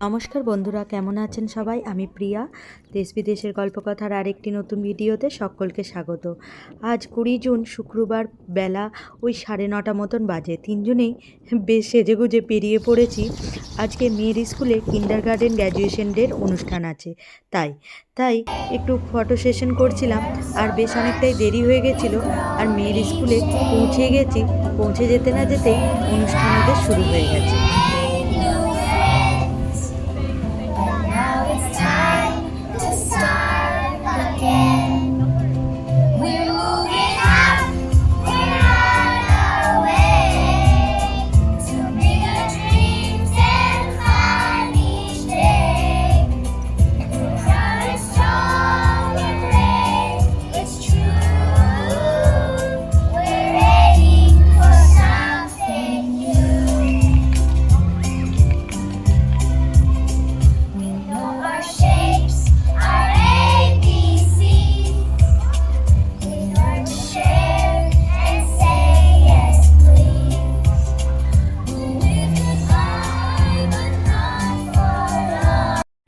নমস্কার বন্ধুরা, কেমন আছেন সবাই? আমি প্রিয়া। দেশ বিদেশের গল্পকথার আরেকটি নতুন ভিডিওতে সকলকে স্বাগত। আজ কুড়ি জুন, শুক্রবার বেলা ওই সাড়ে নটা মতন বাজে। তিনজনেই বেশ সেজেগুজে পেরিয়ে পড়েছি। আজকে মেয়ের স্কুলে কিন্ডার গার্ডেন গ্র্যাজুয়েশন ডের অনুষ্ঠান আছে। তাই তাই একটু ফটো সেশন করছিলাম। আর বেশ অনেকটাই দেরি হয়ে গেছিল। আর মেয়ের স্কুলে পৌঁছে গেছি। পৌঁছে যেতে না যেতেই অনুষ্ঠান শুরু হয়ে গেছে।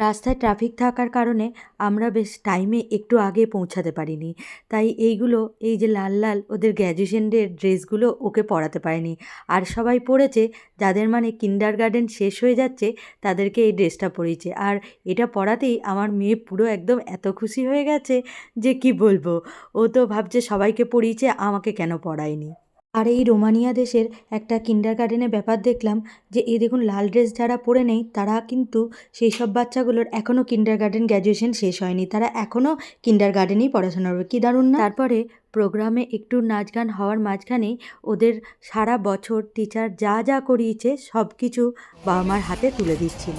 রাস্তায় ট্রাফিক থাকার কারণে আমরা বেশ টাইমে একটু আগে পৌঁছাতে পারিনি। তাই এইগুলো, এই যে লাল লাল ওদের গ্র্যাজুয়েশন ডের ড্রেসগুলো ওকে পরাতে পারেনি। আর সবাই পরেছে, যাদের মানে কিন্ডার গার্ডেন শেষ হয়ে যাচ্ছে, তাদেরকে এই ড্রেসটা পরিয়েছে। আর এটা পরাতেই আমার মেয়ে পুরো একদম এত খুশি হয়ে গেছে যে কি বলব? ও তো ভাবছে সবাইকে পরিয়েছে, আমাকে কেন পড়ায়নি আর এই রোমানিয়া দেশের একটা কিন্ডার গার্ডেনের ব্যাপার দেখলাম যে এই দেখুন লাল ড্রেস যারা পরে নেই তারা কিন্তু সেই সব বাচ্চাগুলোর এখনও কিন্ডার গার্ডেন গ্র্যাজুয়েশন শেষ হয়নি। তারা এখনও কিন্ডার গার্ডেনেই পড়াশোনা করবে। কী দারুণ না? তারপরে প্রোগ্রামে একটু নাচ গান হওয়ার মাঝখানেই ওদের সারা বছর টিচার যা যা করিয়েছে সব কিছু বাবা মার হাতে তুলে দিচ্ছিল।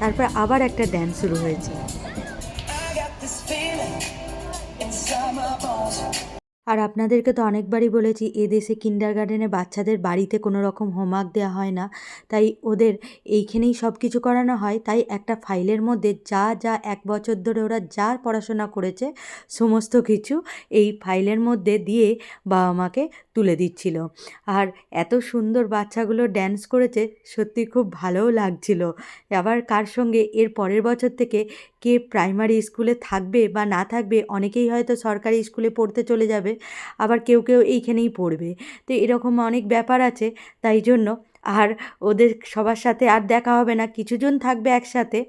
তারপর আবার একটা ড্যান্স শুরু হয়েছে। আর আপনাদেরকে তো অনেকবারই বলেছি এদেশে দেশে কিন্ডার গার্ডেনে বাচ্চাদের বাড়িতে কোনো রকম হোমওয়ার্ক দেওয়া হয় না। তাই ওদের এইখানেই সব কিছু করানো হয়। তাই একটা ফাইলের মধ্যে যা যা এক বছর ধরে ওরা যা পড়াশোনা করেছে, সমস্ত কিছু এই ফাইলের মধ্যে দিয়ে বাবা মাকে তুলে দিচ্ছিল। আর এত সুন্দর বাচ্চাগুলো ড্যান্স করেছে, সত্যি খুব ভালোও লাগছিল। আবার কার সঙ্গে এর পরের বছর থেকে কে প্রাইমারি স্কুলে থাকবে বা না থাকবে, অনেকেই হয়তো সরকারি স্কুলে পড়তে চলে যাবে, আবার কেউ কেউ এইখানেই পড়বে। তো এরকম অনেক ব্যাপার আছে, তাই জন্য আর ওদের সবার সাথে আর দেখা হবে না, কিছুজন থাকবে একসাথে।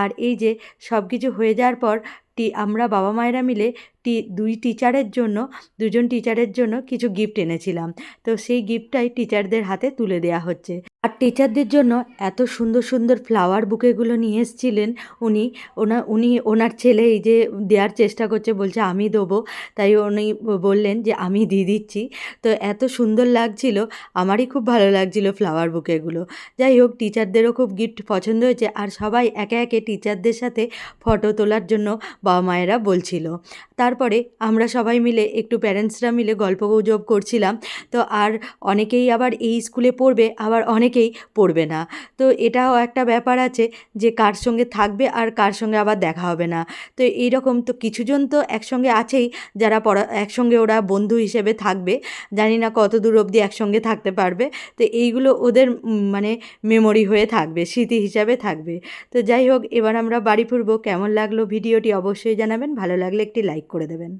আর এই যে সব কিছু হয়ে যাওয়ার পর টি, আমরা বাবা মায়েরা মিলে টি, দুই টিচারের জন্য, দুজন টিচারের জন্য কিছু গিফট এনেছিলাম। তো সেই গিফটটাই টিচারদের হাতে তুলে দেওয়া হচ্ছে। আর টিচারদের জন্য এত সুন্দর সুন্দর ফ্লাওয়ার বুকেগুলো নিয়ে এসেছিলেন উনি। ওনা, উনি, ওনার ছেলে এই যে দেওয়ার চেষ্টা করছে, বলছে, আমি দেবো। তাই উনি বললেন যে, আমি দিয়ে দিচ্ছি। তো এত সুন্দর লাগছিল, আমারই খুব ভালো লাগছিল ফ্লাওয়ার বুকেগুলো যাই হোক টিচারদেরও খুব গিফট পছন্দ হয়েছে। আর সবাই একে একে টিচারদের সাথে ফটো তোলার জন্য বাবা মায়েরা বলছিল। তারপরে আমরা সবাই মিলে, একটু প্যারেন্টসরা মিলে গল্প গুজব করছিলাম। তো আর অনেকেই আবার এই স্কুলে পড়বে, আবার অনেকেই পড়বে না। তো এটাও একটা ব্যাপার আছে যে কার সঙ্গে থাকবে আর কার সঙ্গে আবার দেখা হবে না। তো এইরকম তো কিছুজন তো একসঙ্গে আছেই যারা পড়া, একসঙ্গে ওরা বন্ধু হিসেবে থাকবে। জানি না কত দূর অবধি একসঙ্গে থাকতে পারবে। তো এইগুলো ওদের মানে মেমোরি হয়ে থাকবে, স্মৃতি হিসাবে থাকবে। তো যাই হোক, এবার আমরা বাড়ি ফিরবো। কেমন লাগল ভিডিওটি অবশ্যই জানাবেন ভালো লাগলে একটি লাইক করে দেবেন।